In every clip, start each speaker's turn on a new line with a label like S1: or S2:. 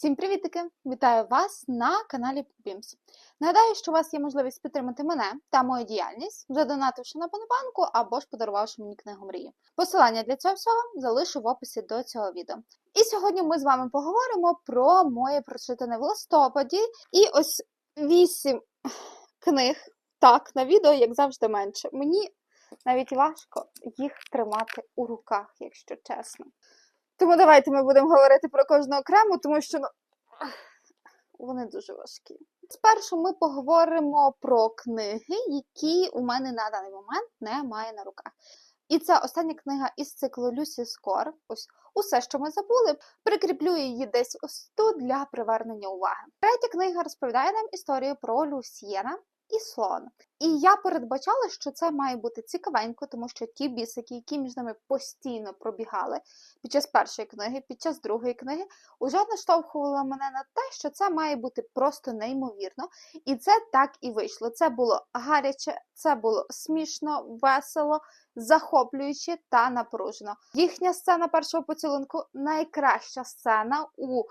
S1: Всім привітики! Вітаю вас на каналі Пімс. Нагадаю, що у вас є можливість підтримати мене та мою діяльність, задонативши на Бонобанку або ж подарувавши мені книгу мрії. Посилання для цього всього залишу в описі до цього відео. І сьогодні ми з вами поговоримо про моє прочитане в листопаді. І ось вісім книг. Так, на відео, як завжди, менше. Мені навіть важко їх тримати у руках, якщо чесно. Тому давайте ми будемо говорити про кожну окрему, тому що ну, вони дуже важкі. Спершу ми поговоримо про книги, які у мене на даний момент немає на руках. І це остання книга із циклу Люсі Скор. Ось усе, що ми забули, прикріплю її десь ось тут для привернення уваги. Третя книга розповідає нам історію про Люсьєна і слон. І я передбачала, що це має бути цікавенько, тому що ті бісики, які між ними постійно пробігали під час першої книги, під час другої книги, уже наштовхували мене на те, що це має бути просто неймовірно. І це так і вийшло. Це було гаряче, це було смішно, весело, захоплююче та напружено. Їхня сцена першого поцілунку найкраща сцена у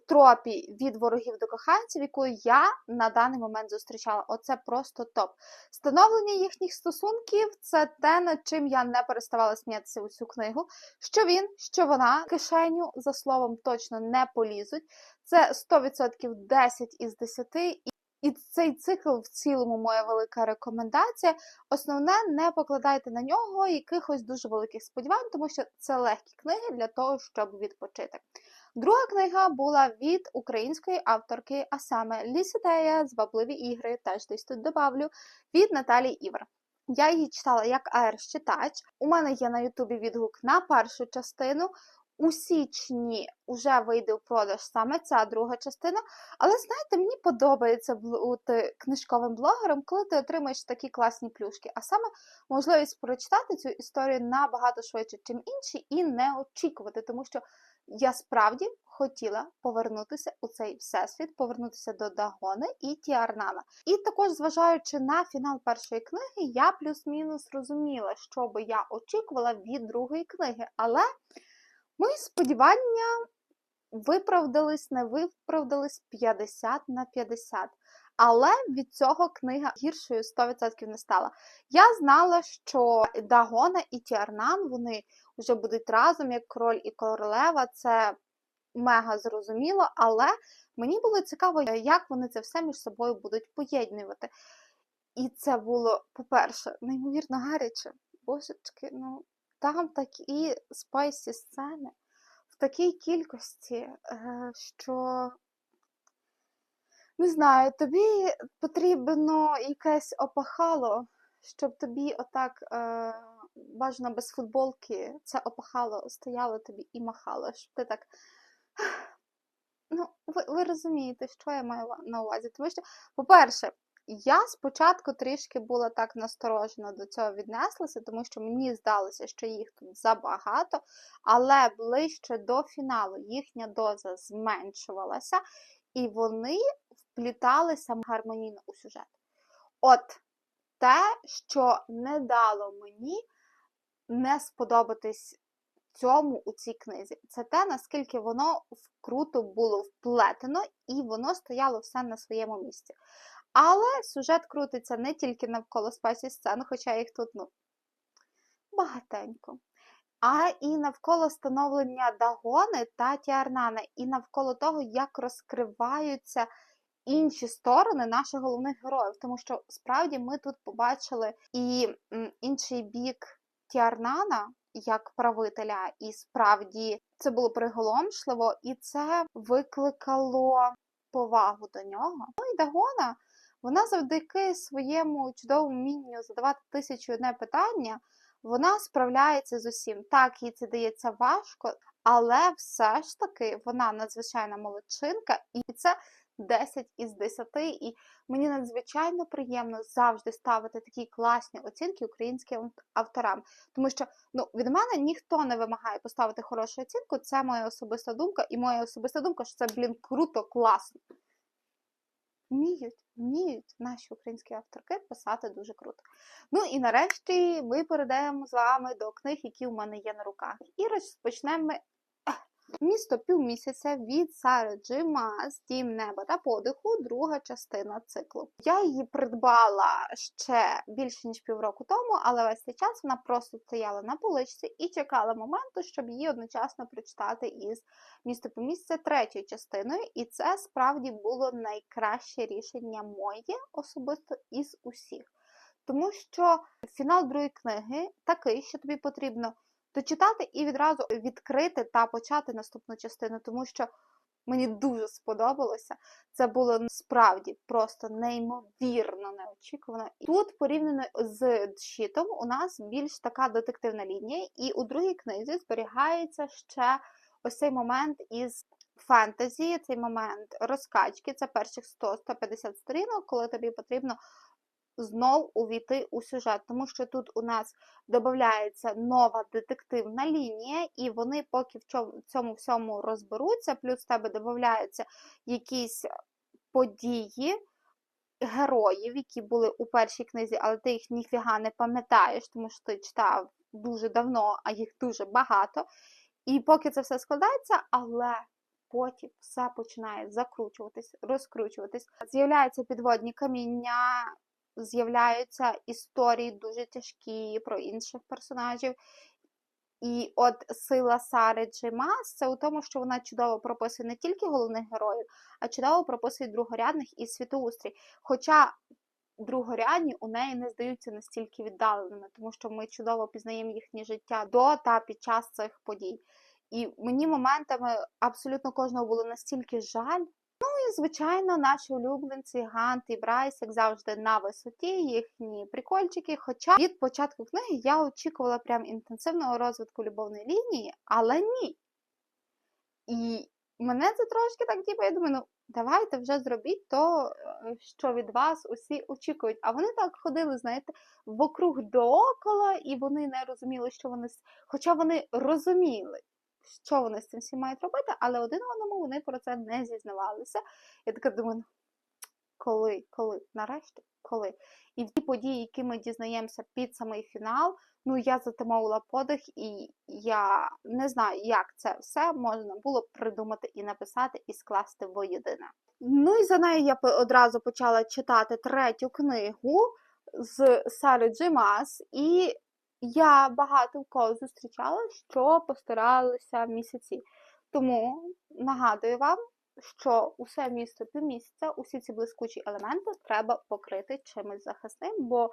S1: тропі від ворогів до коханців, яку я на даний момент зустрічала. Оце просто топ. Становлення їхніх стосунків це те, над чим я не переставала сміятися усю книгу. Що він, що вона кишеню за словом точно не полізуть. Це 100% 10 із 10. І цей цикл в цілому моя велика рекомендація. Основне, не покладайте на нього якихось дуже великих сподівань, тому що це легкі книги для того, щоб відпочити. Друга книга була від української авторки, а саме Ліситея, Звабливі ігри, теж десь тут добавлю, від Наталії Івер. Я її читала як аерщитач. У мене є на Ютубі відгук на першу частину. У січні вже вийде в продаж саме ця друга частина. Але знаєте, мені подобається бути книжковим блогером, коли ти отримаєш такі класні плюшки, а саме можливість прочитати цю історію набагато швидше, ніж інші, і не очікувати, тому що я справді хотіла повернутися у цей всесвіт, повернутися до Дагони і Тіарнана. І також, зважаючи на фінал першої книги, я плюс-мінус розуміла, що би я очікувала від другої книги. Але мої сподівання виправдались, не виправдались 50 на 50. Але від цього книга гіршою 100% не стала. Я знала, що Дагона і Тіарнан вони вже будуть разом, як король і королева. Це мега зрозуміло, але мені було цікаво, як вони це все між собою будуть поєднувати. І це було, по-перше, неймовірно гаряче. Божечки, ну там такі спайсі сцени в такій кількості, е, що не знаю, тобі потрібно якесь опахало, щоб тобі отак е, бажано без футболки це опахало стояло тобі і махало, щоб ти так. Ну, ви, ви розумієте, що я маю на увазі. Тому що, по-перше, я спочатку трішки була так насторожена до цього віднеслася, тому що мені здалося, що їх тут забагато, але ближче до фіналу їхня доза зменшувалася, і вони впліталися гармонійно у сюжет. От те, що не дало мені не сподобатись цьому у цій книзі, це те, наскільки воно круто було вплетено, і воно стояло все на своєму місці. Але сюжет крутиться не тільки навколо спасі сцен, хоча їх тут ну, багатенько. А і навколо становлення Дагони та Тіарнана, і навколо того, як розкриваються інші сторони наших головних героїв. Тому що справді ми тут побачили і інший бік Тіарнана як правителя, і справді це було приголомшливо, і це викликало повагу до нього. Ну і Дагона. Вона завдяки своєму чудовому вмінню задавати тисячу одне питання, вона справляється з усім. Так, їй це дається важко, але все ж таки вона надзвичайна молодчинка, і це 10 із 10. І мені надзвичайно приємно завжди ставити такі класні оцінки українським авторам. Тому що ну, від мене ніхто не вимагає поставити хорошу оцінку. Це моя особиста думка, і моя особиста думка, що це, блін, круто, класно. Вміють, вміють наші українські авторки писати дуже круто. Ну і нарешті ми перейдемо з вами до книг, які у мене є на руках. І розпочнемо ми Місто півмісяця від Сари Джи Маас Дім неба та подиху, друга частина циклу. Я її придбала ще більше ніж півроку тому, але весь цей час вона просто стояла на поличці і чекала моменту, щоб її одночасно прочитати із місто півмісяця третьою частиною. І це справді було найкраще рішення моє особисто із усіх. Тому що фінал другої книги такий, що тобі потрібно дочитати і відразу відкрити та почати наступну частину, тому що мені дуже сподобалося. Це було справді просто неймовірно неочікувано. І тут, порівняно з щитом, у нас більш така детективна лінія, і у другій книзі зберігається ще ось цей момент із фентезі, цей момент розкачки. Це перших 100-150 сторінок, коли тобі потрібно знов увійти у сюжет, тому що тут у нас додається нова детективна лінія, і вони поки в цьому, всьому розберуться, плюс в тебе додаються якісь події. Героїв, які були у першій книзі, але ти їх ніфіга не пам'ятаєш, тому що ти читав дуже давно, а їх дуже багато. І поки це все складається, але потім все починає закручуватись, розкручуватись. З'являються підводні каміння, з'являються історії дуже тяжкі про інших персонажів. І от сила Сари Джимас це у тому, що вона чудово прописує не тільки головних героїв, а чудово прописує другорядних і світоустрій. Хоча другорядні у неї не здаються настільки віддаленими, тому що ми чудово пізнаємо їхнє життя до та під час цих подій. І мені моментами абсолютно кожного було настільки жаль. Ну і, звичайно, наші улюбленці Гант і Брайс, як завжди, на висоті, їхні прикольчики. Хоча від початку книги я очікувала прям інтенсивного розвитку любовної лінії, але ні. І мене це трошки так, типу, я думаю, ну давайте вже зробіть то, е, що від вас усі очікують. А вони так ходили, знаєте, вокруг доокола, і вони не розуміли, що вони. Хоча вони розуміли що вони з цим всім мають робити, але один одному вони про це не зізнавалися. Я така думаю, «Ну, коли, коли, нарешті, коли. І в ті події, які ми дізнаємося під самий фінал, ну я затамовувала подих, і я не знаю, як це все можна було придумати і написати, і скласти воєдине. Ну і за нею я одразу почала читати третю книгу з Сари Джимас, і я багато в кого зустрічала, що постаралися місяці. Тому нагадую вам, що усе місто півмісяця, усі ці блискучі елементи треба покрити чимось захисним, бо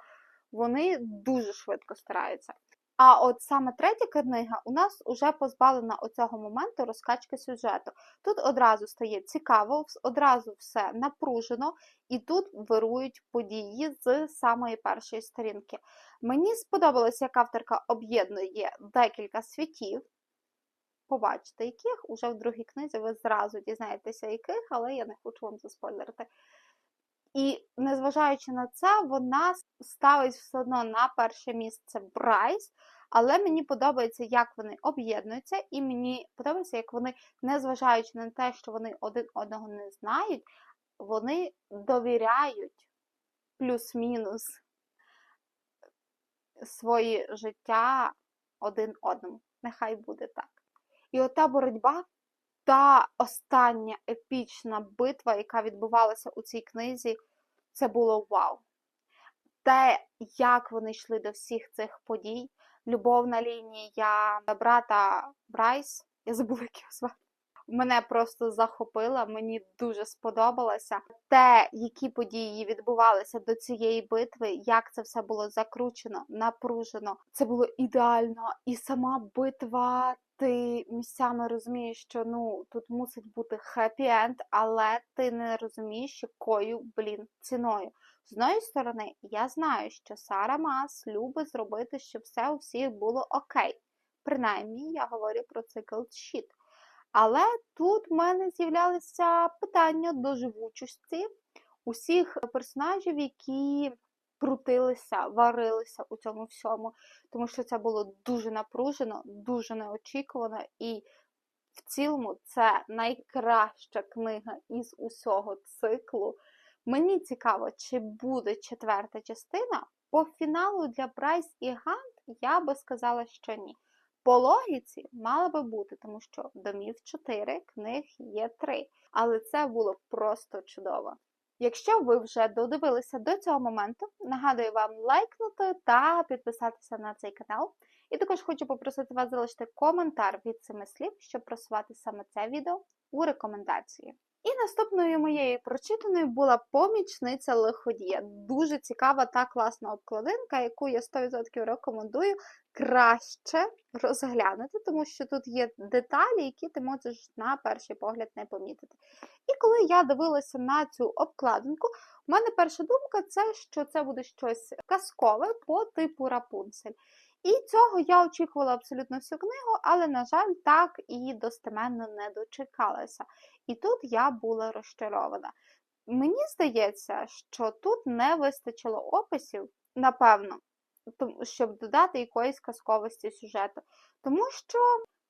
S1: вони дуже швидко стараються. А от саме третя книга у нас вже позбавлена оцього моменту розкачки сюжету. Тут одразу стає цікаво, одразу все напружено, і тут вирують події з самої першої сторінки. Мені сподобалось, як авторка об'єднує декілька світів. Побачите, яких уже в другій книзі ви зразу дізнаєтеся, яких, але я не хочу вам заспойлерити. І незважаючи на це, вона ставить все одно на перше місце Брайс. Але мені подобається, як вони об'єднуються, і мені подобається, як вони, незважаючи на те, що вони один одного не знають, вони довіряють плюс-мінус своє життя один одному. Нехай буде так. І ота боротьба та остання епічна битва, яка відбувалася у цій книзі, це було вау. Те, як вони йшли до всіх цих подій, любовна лінія брата Брайс, я забула, як його звати, мене просто захопила, мені дуже сподобалося. Те, які події відбувалися до цієї битви, як це все було закручено, напружено. Це було ідеально. І сама битва, ти місцями розумієш, що ну тут мусить бути хеппі-енд, але ти не розумієш, якою, блін, ціною. З одної сторони, я знаю, що Сара Мас любить зробити, щоб все у всіх було окей. Принаймні, я говорю про цикл щит. Але тут в мене з'являлися питання до живучості усіх персонажів, які крутилися, варилися у цьому всьому, тому що це було дуже напружено, дуже неочікувано, і в цілому це найкраща книга із усього циклу. Мені цікаво, чи буде четверта частина. По фіналу для Брайс і Гант я би сказала, що ні. По логіці мала би бути, тому що домів 4, книг є 3. Але це було просто чудово. Якщо ви вже додивилися до цього моменту, нагадую вам лайкнути та підписатися на цей канал. І також хочу попросити вас залишити коментар від цими слів, щоб просувати саме це відео у рекомендації. І наступною моєю прочитаною була помічниця лиходія. Дуже цікава та класна обкладинка, яку я 100% рекомендую краще розглянути, тому що тут є деталі, які ти можеш на перший погляд не помітити. І коли я дивилася на цю обкладинку, у мене перша думка це, що це буде щось казкове по типу Рапунцель. І цього я очікувала абсолютно всю книгу, але, на жаль, так і достеменно не дочекалася. І тут я була розчарована. Мені здається, що тут не вистачило описів, напевно, щоб додати якоїсь казковості сюжету. Тому що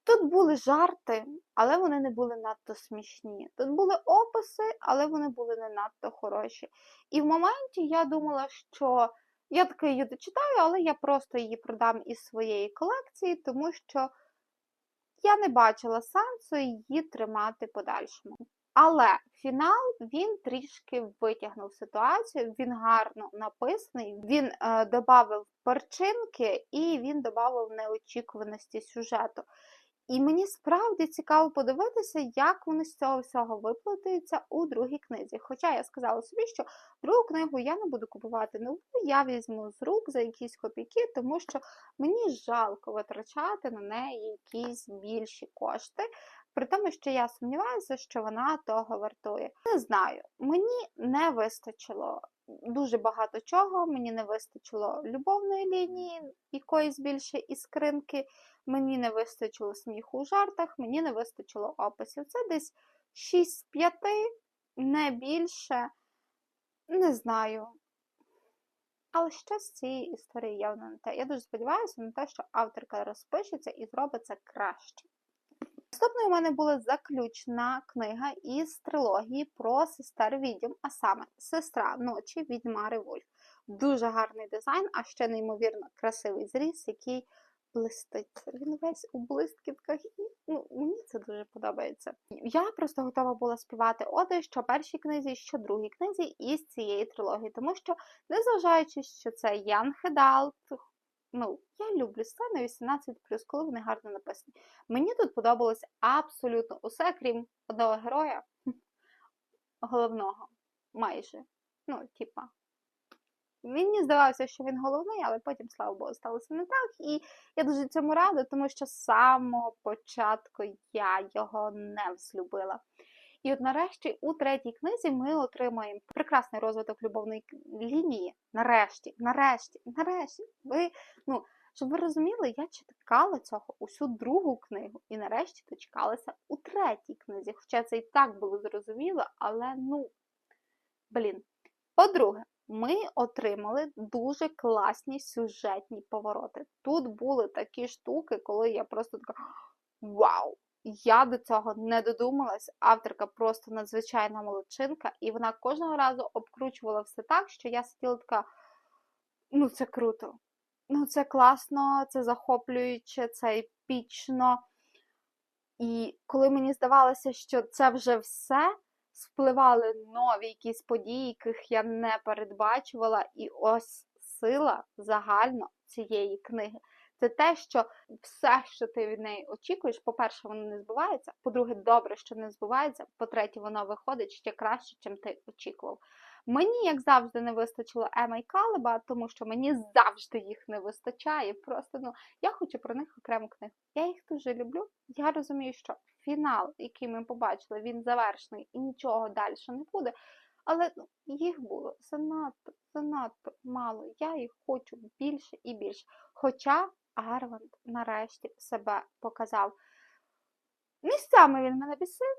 S1: тут були жарти, але вони не були надто смішні. Тут були описи, але вони були не надто хороші. І в моменті я думала, що. Я таки її дочитаю, але я просто її продам із своєї колекції, тому що я не бачила сенсу її тримати подальшому. Але фінал він трішки витягнув ситуацію, він гарно написаний, він е, додав перчинки і він додав неочікуваності сюжету. І мені справді цікаво подивитися, як вони з цього всього виплатаються у другій книзі. Хоча я сказала собі, що другу книгу я не буду купувати нову, я візьму з рук за якісь копійки, тому що мені жалко витрачати на неї якісь більші кошти. При тому, що я сумніваюся, що вона того вартує. Не знаю, мені не вистачило дуже багато чого, мені не вистачило любовної лінії, якоїсь більше іскринки, мені не вистачило сміху у жартах, мені не вистачило описів. Це десь 6 з 5, не більше, не знаю. Але ще з цієї історії явно не те. Я дуже сподіваюся на те, що авторка розпишеться і зробить це краще. Наступною у мене була заключна книга із трилогії про сестер відьм, а саме Сестра ночі відьмари Вольф. Дуже гарний дизайн, а ще неймовірно красивий зріз, який блистить. Він весь у блискітках. Ну, Мені це дуже подобається. Я просто готова була співати оди, що першій книзі, що другій книзі із цієї трилогії, тому що, незважаючи, що це Ян Хедалт, ну, я люблю сцени 18, коли вони гарно написані. Мені тут подобалось абсолютно усе, крім одного героя, головного, майже. Ну, типа. Мені здавалося, що він головний, але потім, слава Богу, сталося не так. І я дуже цьому рада, тому що з самого початку я його не взлюбила. І от нарешті у третій книзі ми отримаємо прекрасний розвиток любовної лінії. Нарешті, нарешті, нарешті. Ви, ну, щоб ви розуміли, я чекала цього усю другу книгу, і нарешті дочекалася у третій книзі. Хоча це і так було зрозуміло, але ну, блін. По-друге, ми отримали дуже класні сюжетні повороти. Тут були такі штуки, коли я просто така вау! Я до цього не додумалась. Авторка просто надзвичайна молодчинка, і вона кожного разу обкручувала все так, що я сиділа така: ну, це круто, ну, це класно, це захоплююче, це епічно. І коли мені здавалося, що це вже все, спливали нові якісь події, яких я не передбачувала, і ось сила загально цієї книги. Це те, що все, що ти від неї очікуєш, по-перше, воно не збувається. По-друге, добре, що не збувається. По-третє, воно виходить ще краще, чим ти очікував. Мені, як завжди, не вистачило Ема і Калеба, тому що мені завжди їх не вистачає. Просто ну я хочу про них окрему книгу. Я їх дуже люблю. Я розумію, що фінал, який ми побачили, він завершений і нічого далі не буде. Але ну, їх було занадто, занадто мало. Я їх хочу більше і більше. Хоча Арванд нарешті себе показав. Місцями він мене бісив,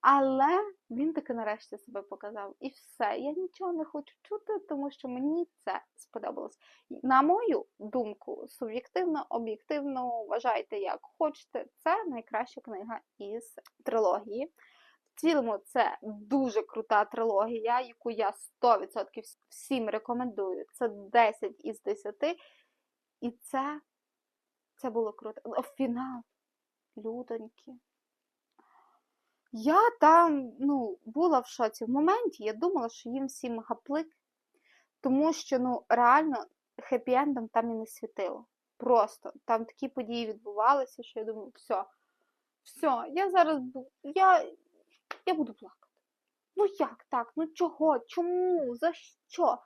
S1: але він таки нарешті себе показав. І все. Я нічого не хочу чути, тому що мені це сподобалось. На мою думку, суб'єктивно, об'єктивно, вважайте, як хочете, це найкраща книга із трилогії. В цілому, це дуже крута трилогія, яку я 100% всім рекомендую. Це 10 із 10. І це Це було круто. О, фінал. Людоньки. Я там, ну, була в шоці. В моменті я думала, що їм всім гаплик, тому що, ну, реально, хеппі-ендом там і не світило. Просто там такі події відбувалися, що я думаю, все, все, я зараз бу- я, я буду плакати. Ну як так? Ну чого? Чому? За що?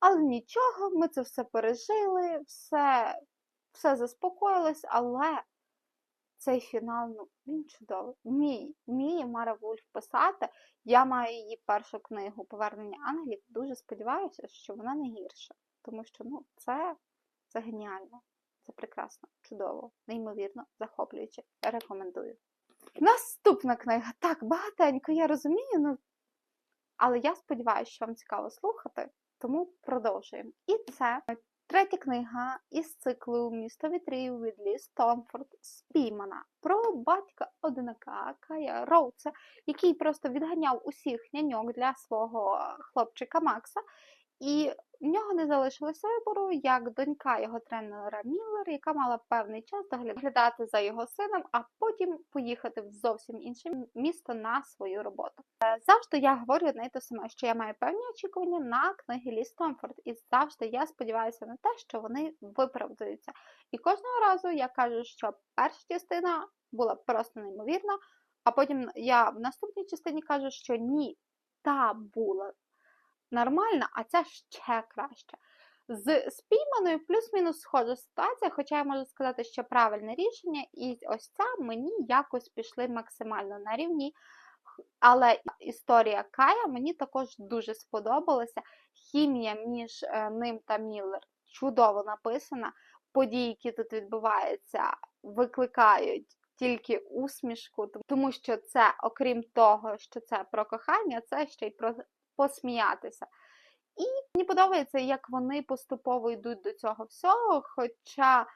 S1: Але нічого, ми це все пережили, все, все заспокоїлось, але цей фінал, ну, він чудовий. Вміє, вміє Мара Вульф писати. Я маю її першу книгу Повернення ангелів. Дуже сподіваюся, що вона не гірша. Тому що ну, це, це геніально, це прекрасно, чудово, неймовірно, захоплююче. Рекомендую. Наступна книга. Так, багатенько, я розумію, ну, але я сподіваюся, що вам цікаво слухати, тому продовжуємо. І це третя книга із циклу Місто вітрів від Лі Стомфорд Спіймана про батька одинака Кая Роуца, який просто відганяв усіх няньок для свого хлопчика Макса. І в нього не залишилося вибору, як донька його тренера Міллер, яка мала певний час доглядати за його сином, а потім поїхати в зовсім інше місто на свою роботу. Е, Завжди я говорю й те саме, що я маю певні очікування на книги Лі Стомфорд, і завжди я сподіваюся на те, що вони виправдаються. І кожного разу я кажу, що перша частина була просто неймовірна, а потім я в наступній частині кажу, що ні, та була нормальна, а ця ще краще. З спійманою плюс-мінус схожа ситуація, хоча я можу сказати, що правильне рішення, і ось ця мені якось пішли максимально на рівні. Але історія Кая мені також дуже сподобалася. Хімія між е, ним та Міллер чудово написана. Події, які тут відбуваються, викликають тільки усмішку, тому що це, окрім того, що це про кохання, це ще й про посміятися. І мені подобається, як вони поступово йдуть до цього всього. Хоча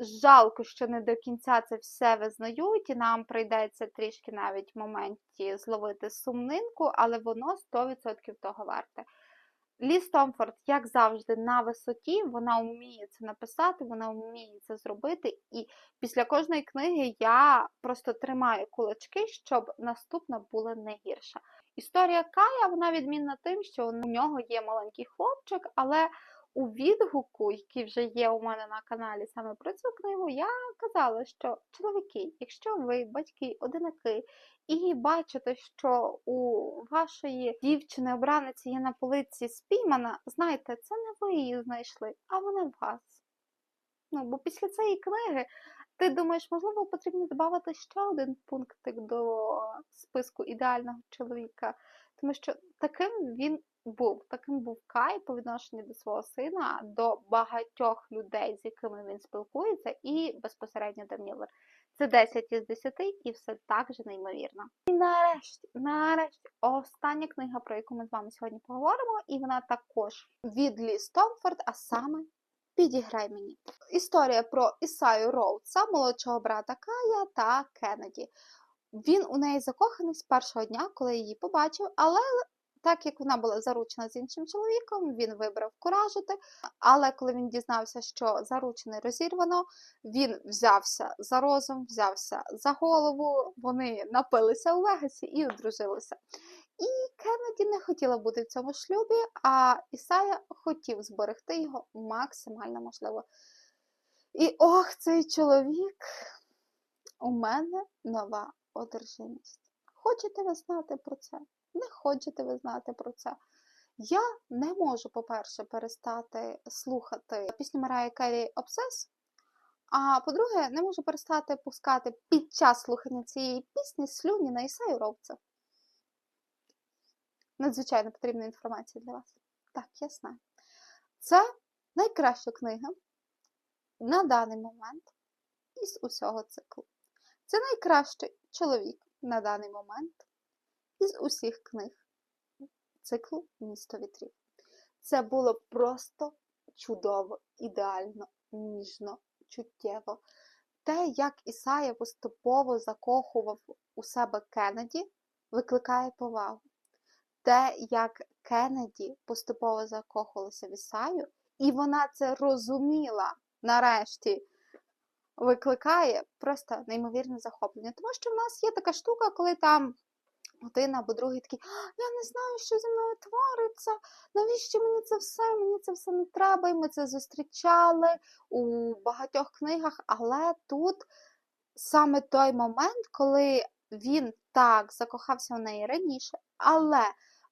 S1: жалко, що не до кінця це все визнають, і нам прийдеться трішки навіть в моменті зловити сумнинку, але воно 100% того варте. Лі Стомфорд, як завжди, на висоті, вона вміє це написати, вона вміє це зробити. І після кожної книги я просто тримаю кулачки, щоб наступна була не гірша. Історія Кая вона відмінна тим, що у нього є маленький хлопчик, але у відгуку, який вже є у мене на каналі саме про цю книгу, я казала, що чоловіки, якщо ви батьки, одинаки, і бачите, що у вашої дівчини обраниці є на полиці спіймана, знайте, це не ви її знайшли, а вона вас. Ну, бо після цієї книги ти думаєш, можливо, потрібно додати ще один пунктик до списку ідеального чоловіка, тому що таким він був, таким був Кай по відношенню до свого сина, до багатьох людей, з якими він спілкується, і безпосередньо до Міллер. Це 10 із 10 і все так же неймовірно. І нарешті, нарешті, остання книга, про яку ми з вами сьогодні поговоримо, і вона також від Лі Стомфорд, а саме Підіграй мені. Історія про Ісаю Роудса, молодшого брата Кая та Кеннеді. Він у неї закоханий з першого дня, коли її побачив, але так як вона була заручена з іншим чоловіком, він вибрав куражити. Але коли він дізнався, що заручений розірвано, він взявся за розум, взявся за голову. Вони напилися у Вегасі і одружилися. І Кеннеді не хотіла бути в цьому шлюбі, а Ісая хотів зберегти його максимально можливо. І ох, цей чоловік, у мене нова одержимість. Хочете ви знати про це? Не хочете ви знати про це? Я не можу, по-перше, перестати слухати пісню Марая Керрі Обсес. А по-друге, не можу перестати пускати під час слухання цієї пісні слюні на Ісаю Ровця. Надзвичайно потрібна інформація для вас. Так, я знаю. Це найкраща книга на даний момент із усього циклу. Це найкращий чоловік на даний момент із усіх книг циклу Місто вітрів. Це було просто чудово, ідеально, ніжно, чуттєво. Те, як Ісая поступово закохував у себе Кеннеді, викликає повагу. Те, як Кеннеді поступово закохувалася в Ісаю, і вона це розуміла нарешті. викликає просто неймовірне захоплення. Тому що в нас є така штука, коли там один або другий такий, я не знаю, що зі мною твориться, навіщо мені це все? Мені це все не треба, і ми це зустрічали у багатьох книгах, але тут саме той момент, коли він так закохався в неї раніше, але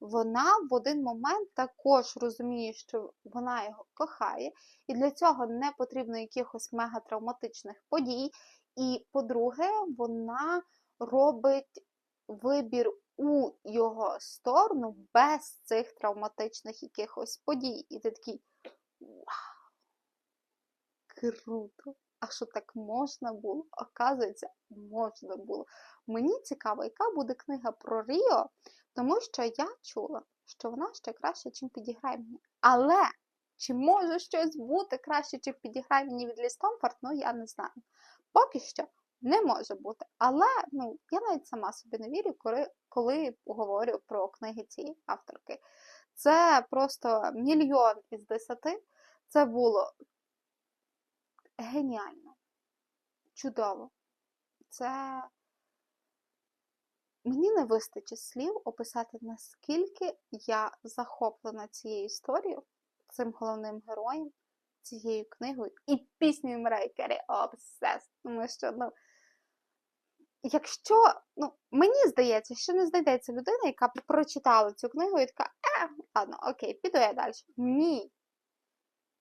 S1: вона в один момент також розуміє, що вона його кохає, і для цього не потрібно якихось мегатравматичних подій. І, по-друге, вона робить вибір у його сторону без цих травматичних якихось подій. І ти такий! Круто! А що так можна було? Оказується, можна було. Мені цікаво, яка буде книга про Ріо, тому що я чула, що вона ще краще, чим підіграє мені. Але чи може щось бути краще, чим підіграє мені від Лістомфорд, ну я не знаю. Поки що не може бути. Але ну, я навіть сама собі не вірю, коли, коли говорю про книги цієї авторки. Це просто мільйон із десяти. Це було геніально, чудово. Це мені не вистачить слів описати, наскільки я захоплена цією історією, цим головним героєм, цією книгою і піснею Мрей Обсес. Тому що, ну, якщо, ну, мені здається, що не знайдеться людина, яка б прочитала цю книгу і така, е, ладно, окей, піду я далі. Ні.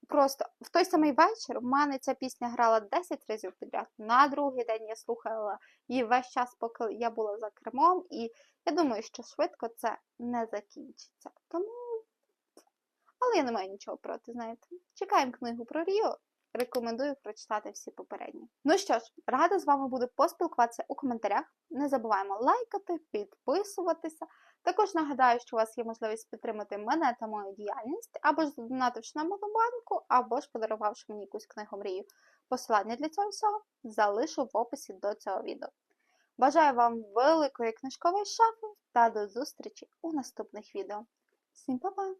S1: Просто в той самий вечір в мене ця пісня грала 10 разів підряд. На другий день я слухала її весь час, поки я була за кермом, і я думаю, що швидко це не закінчиться. Тому. Але я не маю нічого проти, знаєте. Чекаємо книгу про Ріо. Рекомендую прочитати всі попередні. Ну що ж, рада з вами буду поспілкуватися у коментарях. Не забуваємо лайкати, підписуватися. Також нагадаю, що у вас є можливість підтримати мене та мою діяльність, або ж задонативши на монобанку, або ж подарувавши мені якусь книгу мрію. Посилання для цього всього залишу в описі до цього відео. Бажаю вам великої книжкової шафи та до зустрічі у наступних відео. Всім па-па!